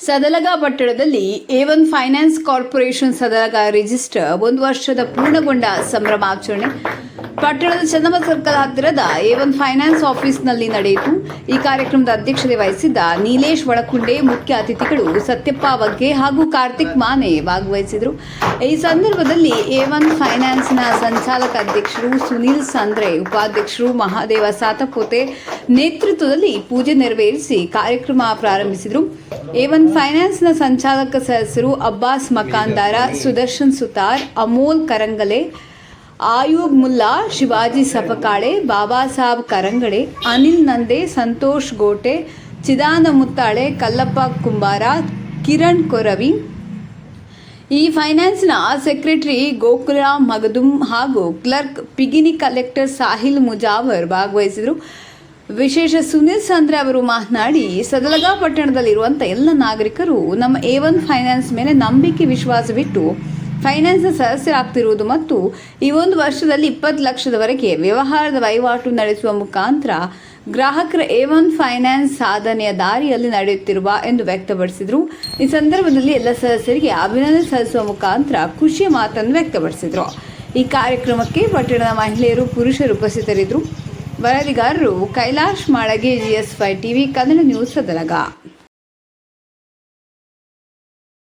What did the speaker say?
ಸದಲಗ ಪಟ್ಟಣದಲ್ಲಿ A one finance corporation Sadalaga register ಒಂದು ವರ್ಷದ ಪೂರ್ಣಗೊಂಡ ಸಂಭ್ರಮಾಚರಣೆ. ಪಟ್ಟಣದ ಚಂದಮ ಸರ್ಕಲ್ ಹತ್ತಿರದ ಎ ಒನ್ ಫೈನಾನ್ಸ್ ಆಫೀಸ್ನಲ್ಲಿ ನಡೆಯಿತು. ಈ ಕಾರ್ಯಕ್ರಮದ ಅಧ್ಯಕ್ಷತೆ ವಹಿಸಿದ್ದ ನೀಲೇಶ್ ಒಳಕುಂಡೆ ಮುಖ್ಯ ಅತಿಥಿಗಳು ಸತ್ಯಪ್ಪ ಬಗ್ಗೆ ಹಾಗೂ ಕಾರ್ತಿಕ್ ಮಾನೆ ಭಾಗವಹಿಸಿದರು. ಈ ಸಂದರ್ಭದಲ್ಲಿ ಎ ಒನ್ ಫೈನಾನ್ಸ್ನ ಸಂಚಾಲಕ ಅಧ್ಯಕ್ಷರು ಸುನೀಲ್ ಸಂದ್ರೆ, ಉಪಾಧ್ಯಕ್ಷರು ಮಹಾದೇವ ಸಾತಪೋತೆ ನೇತೃತ್ವದಲ್ಲಿ ಪೂಜೆ ನೆರವೇರಿಸಿ ಕಾರ್ಯಕ್ರಮ ಪ್ರಾರಂಭಿಸಿದರು. ಎ ಒನ್ ಫೈನಾನ್ಸ್ನ ಸಂಚಾಲಕ ಸದಸ್ಯರು ಅಬ್ಬಾಸ್ ಮಕಾಂದಾರ, ಸುದರ್ಶನ್ ಸುತಾರ್, ಅಮೋಲ್ ಕರಂಗಲೆ ಆಯೂಬ್ ಮುಲ್ಲಾ, ಶಿವಾಜಿ ಸಪಕಾಳೆ ಬಾಬಾ ಸಾಹೇಬ್ ಕರಂಗಡೆ ಅನಿಲ್ ನಂದೆ, ಸಂತೋಷ್ ಗೋಟೆ, ಚಿದಾನ ಮುತ್ತಾಳೆ, ಕಲ್ಲಪ್ಪ ಕುಂಬಾರ, ಕಿರಣ್ ಕೊರವಿ. ಈ ಫೈನಾನ್ಸ್ನ ಸೆಕ್ರೆಟರಿ ಗೋಕುಲ ಮಗದುಂ ಹಾಗೂ clerk pigmy collector Sahil Mujawar ಭಾಗವಹಿಸಿದರು. ವಿಶೇಷ ಸುನಿಲ್ ಸಂದ್ರೆ ಅವರು ಮಾತನಾಡಿ, ಸದಲಗಾ ಪಟ್ಟಣದಲ್ಲಿರುವಂಥ ಎಲ್ಲ ನಾಗರಿಕರು ನಮ್ಮ ಎ ಒನ್ ಫೈನಾನ್ಸ್ ಮೇಲೆ ನಂಬಿಕೆ ವಿಶ್ವಾಸವಿಟ್ಟು ಫೈನಾನ್ಸ್ನ ಸದಸ್ಯರಾಗ್ತಿರುವುದು ಮತ್ತು ಈ ಒಂದು ವರ್ಷದಲ್ಲಿ ಇಪ್ಪತ್ತು ಲಕ್ಷದವರೆಗೆ ವ್ಯವಹಾರದ ವಹಿವಾಟು ನಡೆಸುವ ಮುಖಾಂತರ ಗ್ರಾಹಕರ ಎ ಒನ್ ಫೈನಾನ್ಸ್ ಸಾಧನೆಯ ದಾರಿಯಲ್ಲಿ ನಡೆಯುತ್ತಿರುವ ಎಂದು ವ್ಯಕ್ತಪಡಿಸಿದರು. ಈ ಸಂದರ್ಭದಲ್ಲಿ ಎಲ್ಲ ಸದಸ್ಯರಿಗೆ ಅಭಿನಂದನೆ ಸಲ್ಲಿಸುವ ಮುಖಾಂತರ ಖುಷಿಯ ಮಾತನ್ನು ವ್ಯಕ್ತಪಡಿಸಿದರು. ಈ ಕಾರ್ಯಕ್ರಮಕ್ಕೆ ಪಟ್ಟಣದ ಮಹಿಳೆಯರು, ಪುರುಷರು ಉಪಸ್ಥಿತರಿದ್ದರು. ವರದಿಗಾರರು Kailash Malage GS five TV Kannada news Sadalaga